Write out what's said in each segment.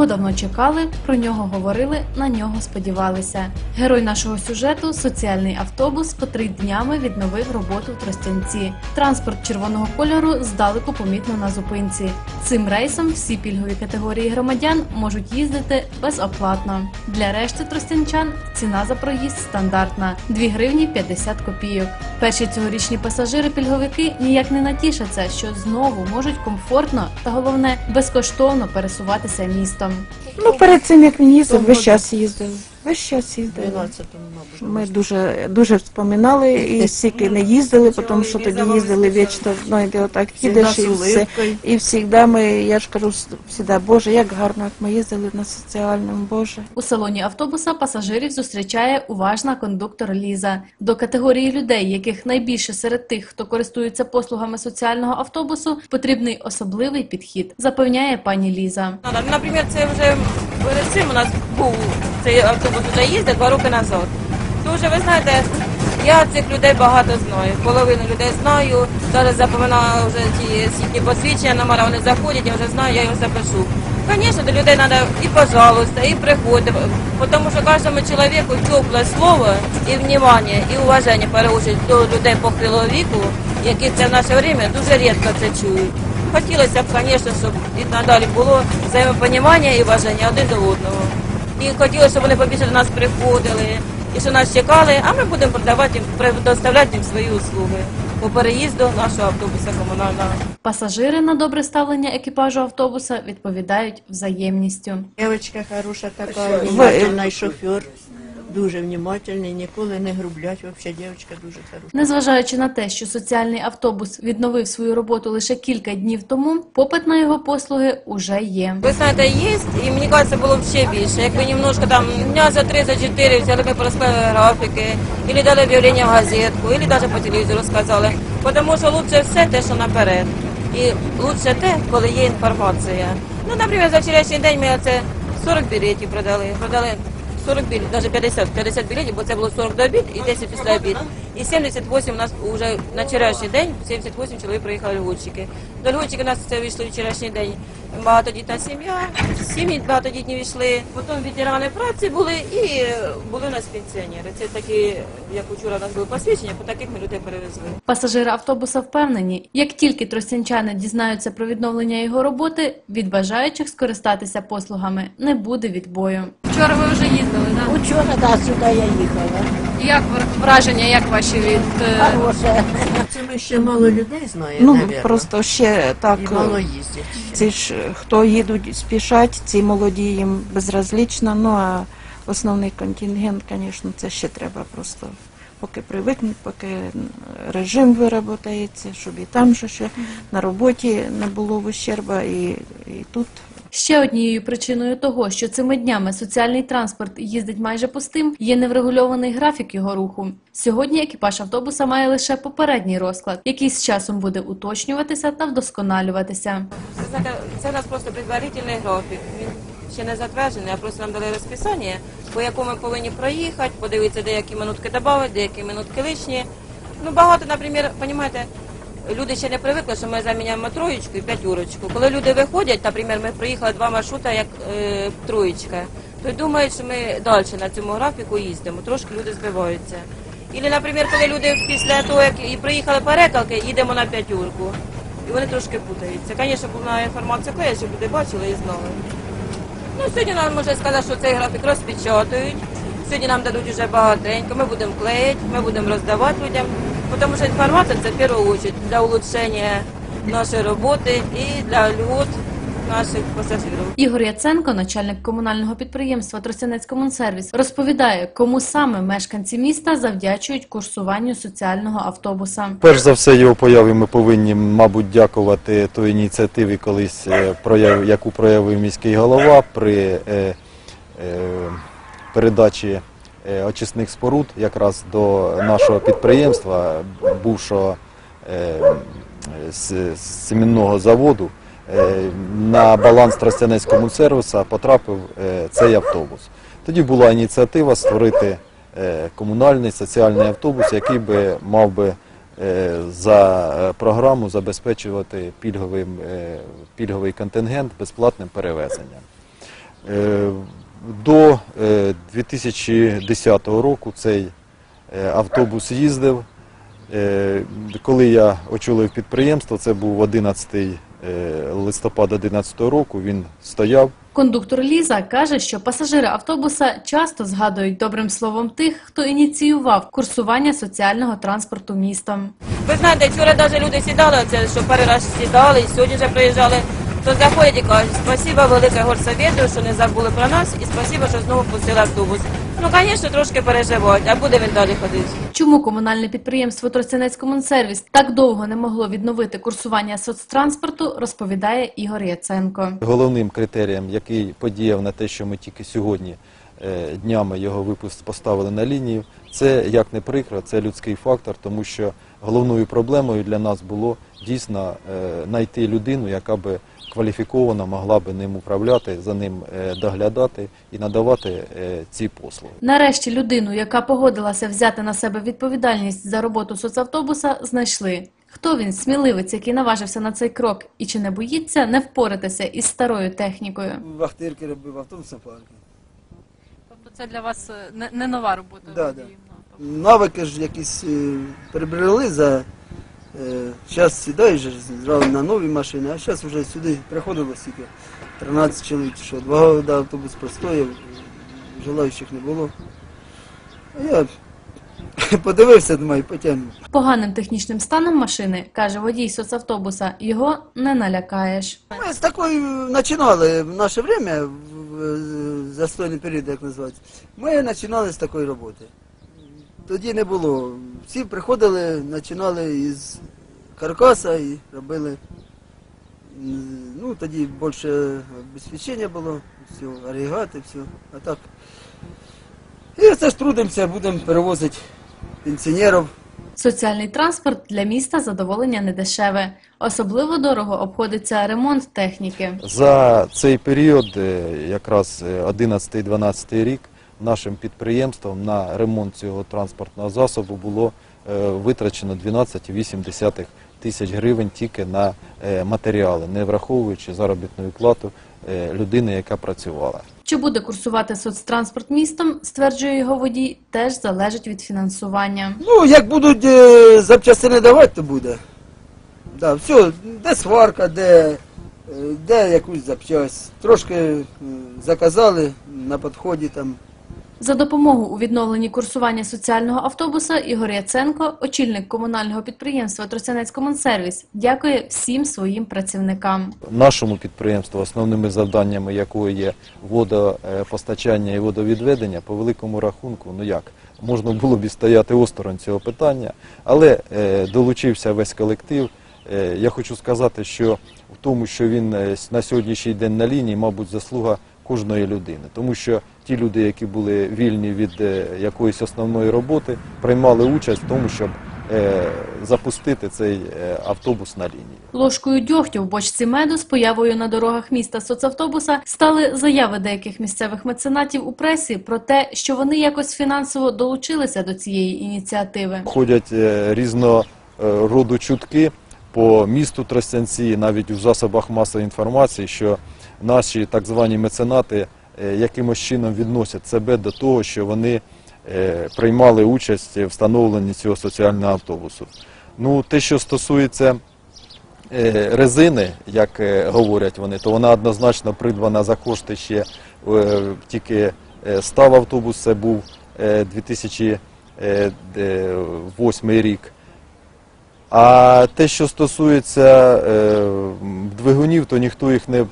Його давно чекали, про нього говорили, на нього сподівалися. Герой нашого сюжету соціальний автобус, котрий днями відновив роботу в Тростянці. Транспорт червоного кольору здалеку помітно на зупинці. Цим рейсом всі пільгові категорії громадян можуть їздити безоплатно. Для решти тростянчан ціна за проїзд стандартна 2 гривні 50 копійок. Перші цьогорічні пасажири-пільговики ніяк не натішаться, що знову можуть комфортно та головне безкоштовно пересуватися містом. Ну, перед цим як він їздив, весь час їздив. Весь час їздив. 12-му, мабуть. Ми дуже дуже вспоминали і стільки не їздили, тому що тоді їздили вічно, ну, і отак їдеш і все. І завжди ми, я ж кажу, завжди, Боже, як гарно, як ми їздили на соціальному, Боже. У салоні автобуса пасажирів зустрічає уважна кондуктор Ліза. До категорії людей, яких найбільше серед тих, хто користується послугами соціального автобусу, потрібний особливий підхід, запевняє пані Ліза. Наприклад, це вже перед у нас був цей автобус вже їздив два роки назад. То вже ви знаєте, я цих людей багато знаю. Половину людей знаю. Зараз запам'ятала вже ті їхні посвідчення, номера вони заходять, я вже знаю, я їх запишу. Звісно, до людей треба і пожалуйста, і приходити, тому що кожному чоловіку тепле слово і внимання, і уваження переучить до людей похилого віку, які це в наше время дуже рідко це чують. Хотілося б, звісно, щоб і надалі було взаємопонімання і бажання один до одного. І хотіли, щоб вони побільше до нас приходили, і що нас чекали, а ми будемо продавати їм, предоставляти їм свої услуги по переїзду нашого автобуса комунального. Пасажири на добре ставлення екіпажу автобуса відповідають взаємністю. Дівчинка хороша така, внимательна, і шофер. Дуже внимательний, ніколи не грублять. Взагалі, дівчинка дуже хороша. Незважаючи на те, що соціальний автобус відновив свою роботу лише кілька днів тому, попит на його послуги уже є. Ви знаєте, є, і мені кажеться, було б ще більше. Якби немножко там дня за три, за чотири взяли ми порозклали графіки, або дали об'явлення в газетку, або навіть по телевізору сказали. Тому що лучше все те, що наперед. І лучше те, коли є інформація. Ну, наприклад, за вчорашній день ми оце 40 білетів продали. Продали 40 білетів, навіть 50, 50 білетів, бо це було 40 до обід і 10 після обід. І 78 у нас вже на вчорашній день, 78 чоловік приїхали льготчики. До льготчиків у нас це вийшло вчорашній день. Багатодітна сім'я, сім'ї багатодітні війшли. Потім ветерани праці були і були у нас пенсіонери. Це такі, як вчора у нас були посвідчення, по таких ми людей перевезли. Пасажири автобуса впевнені, як тільки тростянчани дізнаються про відновлення його роботи, від бажаючих скористатися послугами не буде відбою. Вчора ви вже їздили, так? Учора, да, сюди я їхала. Як враження, як ваші від е, Хороше. Це ми ще мало людей знає, Ну, навірно. просто ще так, І мало їздять. ці ж, хто їдуть, спішать, ці молоді їм безразлічно, ну, а основний контингент, звісно, це ще треба просто поки привикнуть, поки режим вироботається, щоб і там же ще на роботі не було ущерба, і, і тут Ще однією причиною того, що цими днями соціальний транспорт їздить майже пустим, є неврегульований графік його руху. Сьогодні екіпаж автобуса має лише попередній розклад, який з часом буде уточнюватися та вдосконалюватися. Це, у нас просто предварительний графік. Він ще не затверджений, а просто нам дали розписання, по якому ми повинні проїхати, подивитися, деякі минутки додати, деякі минутки лишні. Ну, багато, наприклад, розумієте, люди ще не привикли, що ми заміняємо троєчку і п'ятюрочку. Коли люди виходять, наприклад, ми проїхали два маршрути, як е, троєчка, то думають, що ми далі на цьому графіку їздимо, трошки люди збиваються. Ілі, наприклад, коли люди після того, як і приїхали перекалки, їдемо на п'ятюрку. І вони трошки путаються. Звісно, повна інформація клеє, щоб люди бачили і знали. Ну, сьогодні нам можна сказати, що цей графік розпечатують. Сьогодні нам дадуть вже багатенько, ми будемо клеїти, ми будемо роздавати людям, тому що інформація це в першу чергу для улучшення нашої роботи і для льгот наших пасажирів. Ігор Яценко, начальник комунального підприємства Тростянець Комунсервіс, розповідає, кому саме мешканці міста завдячують курсуванню соціального автобуса. Перш за все, його появі ми повинні, мабуть, дякувати той ініціативі, колись е, прояв, яку проявив міський голова при е, е, передачі очисних споруд якраз до нашого підприємства, бувшого е, семінного заводу. Е, На баланс Тростянецького сервіса потрапив е, цей автобус. Тоді була ініціатива створити е, комунальний соціальний автобус, який би мав би е, за е, програму забезпечувати пільговим, е, пільговий контингент безплатним перевезенням. Е, До е, 2010 року цей е, автобус їздив. Е, Коли я очолив підприємство, це був 11 е, листопада 2011 року, він стояв. Кондуктор Ліза каже, що пасажири автобуса часто згадують добрим словом тих, хто ініціював курсування соціального транспорту містом. Ви знаєте, вчора навіть люди сідали, оце, що перший раз сідали, і сьогодні вже приїжджали, то заходять і кажуть, спасіба велике горсовєту, що не забули про нас, і спасіба, що знову пустили автобус. Ну, звісно, трошки переживають, а буде він далі ходити. Чому комунальне підприємство Тростянець Комунсервіс так довго не могло відновити курсування соцтранспорту, розповідає Ігор Яценко. Головним критерієм, який подіяв на те, що ми тільки сьогодні е, днями його випуск поставили на лінію, це як не прикро, це людський фактор, тому що головною проблемою для нас було дійсно е, знайти людину, яка би кваліфіковано могла би ним управляти, за ним е, доглядати і надавати е, ці послуги. Нарешті людину, яка погодилася взяти на себе відповідальність за роботу соцавтобуса, знайшли. Хто він, сміливець, який наважився на цей крок, і чи не боїться не впоратися із старою технікою? Вахтирки робив в автобусному парку. Тобто це для вас не, не нова робота? Да, да. Навики ж якісь е, приобрели за зараз сідаєш же зразу на нові машини, а зараз вже сюди приходило стільки 13 чоловік, що два роки автобус простояв, желаючих не було. А я подивився, думаю, потягну. Поганим технічним станом машини, каже водій соцавтобуса, його не налякаєш. Ми з такою починали в наше время, в- в застойний період, як називається. Ми починали з такої роботи. Тоді не було. Всі приходили, починали із каркаса і робили. Ну, тоді більше обезпечення було, все, агрегати, все. А так. І оце ж трудимося, будемо перевозити пенсіонерів. Соціальний транспорт для міста задоволення не дешеве. Особливо дорого обходиться ремонт техніки. За цей період, е, якраз е, 11-12 рік, нашим підприємством на ремонт цього транспортного засобу було е, витрачено 12,8 тисяч гривень тільки на е, матеріали, не враховуючи заробітну плату е, людини, яка працювала. Чи буде курсувати соцтранспорт містом, стверджує його водій, теж залежить від фінансування. Ну, як будуть е, запчастини давати, то буде. Да, все, де сварка, де, е, де якусь запчасть. Трошки е, заказали на підході там. За допомогу у відновленні курсування соціального автобуса Ігор Яценко, очільник комунального підприємства Тростянець Комунсервіс, дякує всім своїм працівникам. Нашому підприємству, основними завданнями якого є водопостачання і водовідведення, по великому рахунку, ну як, можна було б і стояти осторонь цього питання, але е, долучився весь колектив. Е, я хочу сказати, що в тому, що він е, на сьогоднішній день на лінії, мабуть, заслуга кожної людини, тому що ті люди, які були вільні від е, якоїсь основної роботи, приймали участь в тому, щоб е, запустити цей е, автобус на лінії. Ложкою дьогтю в бочці меду з появою на дорогах міста соцавтобуса стали заяви деяких місцевих меценатів у пресі про те, що вони якось фінансово долучилися до цієї ініціативи. Ходять різного роду чутки по місту Тростянці, навіть у засобах масової інформації, що наші так звані меценати е, якимось чином відносять себе до того, що вони е, приймали участь в встановленні цього соціального автобусу. Ну, те, що стосується е, резини, як говорять вони, то вона однозначно придбана за кошти ще тільки став автобус, це був е, 2008 рік. А те, що стосується е, двигунів, то ніхто їх не,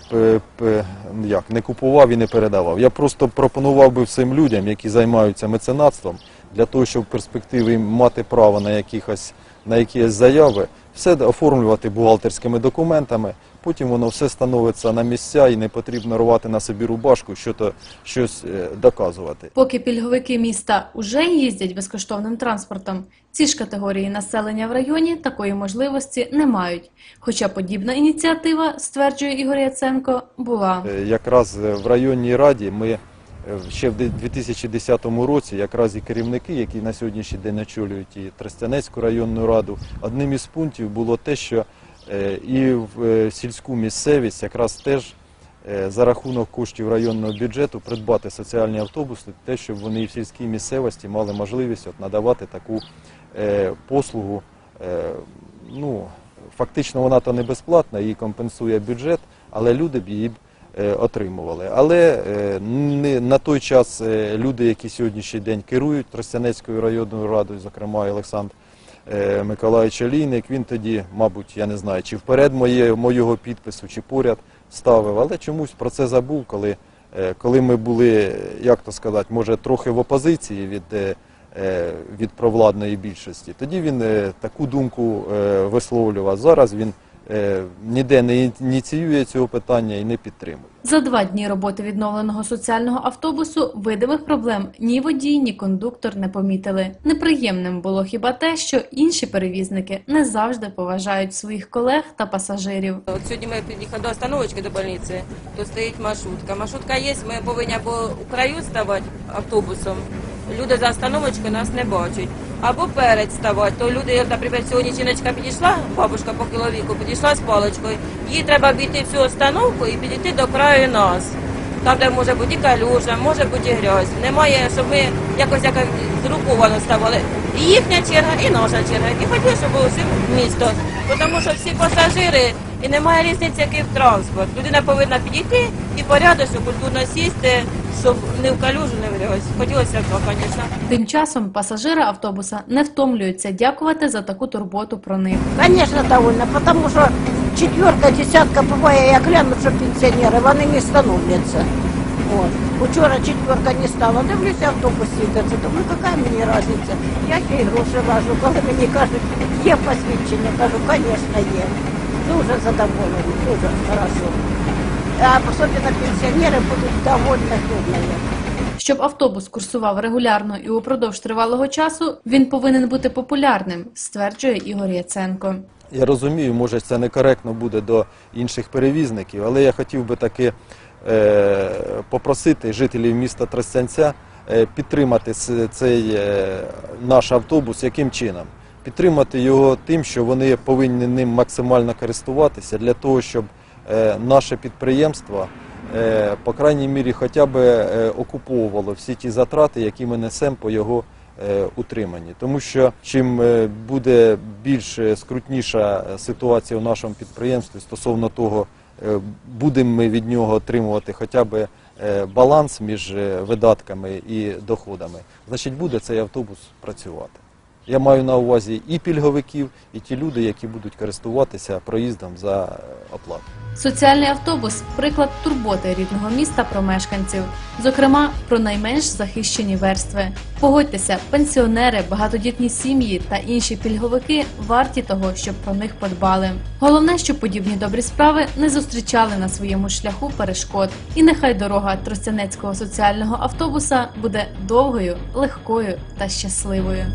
п- як, не купував і не передавав. Я просто пропонував би всім людям, які займаються меценатством, для того, щоб в перспективі мати право на якихось на якісь заяви, все оформлювати бухгалтерськими документами. Потім воно все становиться на місця і не потрібно рвати на собі рубашку, що то щось е, доказувати. Поки пільговики міста уже їздять безкоштовним транспортом, ці ж категорії населення в районі такої можливості не мають. Хоча подібна ініціатива, стверджує Ігор Яценко, була. Е, Якраз е, в районній раді ми ще в де- 2010 році, якраз і керівники, які на сьогоднішній день очолюють і Тростянецьку районну раду, одним із пунктів було те, що і в е, сільську місцевість якраз теж е, за рахунок коштів районного бюджету придбати соціальні автобуси, те, щоб вони і в сільській місцевості мали можливість от надавати таку е, послугу. Е, ну, фактично вона то не безплатна, її компенсує бюджет, але люди б її б е, отримували. Але е, не, на той час е, люди, які сьогоднішній день керують Тростянецькою районною радою, зокрема Олександр е, Миколаївич Олійник, він тоді, мабуть, я не знаю, чи вперед моє, моєго підпису, чи поряд ставив, але чомусь про це забув, коли, е, коли ми були, як то сказати, може трохи в опозиції від, е, е, від провладної більшості. Тоді він е, таку думку е, висловлював. Зараз він е, ніде не ініціює цього питання і не підтримує. За два дні роботи відновленого соціального автобусу видимих проблем ні водій, ні кондуктор не помітили. Неприємним було хіба те, що інші перевізники не завжди поважають своїх колег та пасажирів. От сьогодні ми під'їхали до остановочки до больниці, то стоїть маршрутка. Маршрутка є, ми повинні або у краю ставати автобусом. Люди за остановочкою нас не бачать. Або перед ставати. То люди, як, наприклад, сьогодні жіночка підійшла, бабушка по кіловіку, підійшла з паличкою. Їй треба обійти всю остановку і підійти до краю нас. Там, де може бути і калюжа, може бути і грязь. Немає, щоб ми якось якось зруковано ставали. І їхня черга, і наша черга. І хотіли, щоб було всім місто. Тому що всі пасажири, і немає різниці, який транспорт. Людина повинна підійти і порядочно, культурно сісти, щоб не в калюжу, не в. Хотілося б, звісно. Тим часом пасажири автобуса не втомлюються дякувати за таку турботу про них. Конечно, довольна, потому що четверка, десятка буває, я гляну, що пенсіонери, вони не становляться. От. Учора четверка не стала, дивлюся, автобус їдеться, думаю, яка мені різниця? Я ще й гроші важу, коли мені кажуть, є посвідчення, кажу, звісно, є. Дуже задоволені, дуже хорошо. А особливо пенсіонери будуть довольні сьогодні. Щоб автобус курсував регулярно і упродовж тривалого часу, він повинен бути популярним, стверджує Ігор Яценко. Я розумію, може це некоректно буде до інших перевізників, але я хотів би таки е, попросити жителів міста Тростянця е, підтримати цей е, наш автобус яким чином? Підтримати його тим, що вони повинні ним максимально користуватися для того, щоб е, наше підприємство, е, по крайній мірі, хоча б е, окуповувало всі ті затрати, які ми несемо по його утриманні. Тому що чим буде більш скрутніша ситуація у нашому підприємстві стосовно того, будемо ми від нього отримувати хоча б баланс між видатками і доходами, значить буде цей автобус працювати. Я маю на увазі і пільговиків, і ті люди, які будуть користуватися проїздом за е, оплату. Соціальний автобус приклад турботи рідного міста про мешканців, зокрема про найменш захищені верстви. Погодьтеся, пенсіонери, багатодітні сім'ї та інші пільговики варті того, щоб про них подбали. Головне, щоб подібні добрі справи не зустрічали на своєму шляху перешкод. І нехай дорога Тростянецького соціального автобуса буде довгою, легкою та щасливою.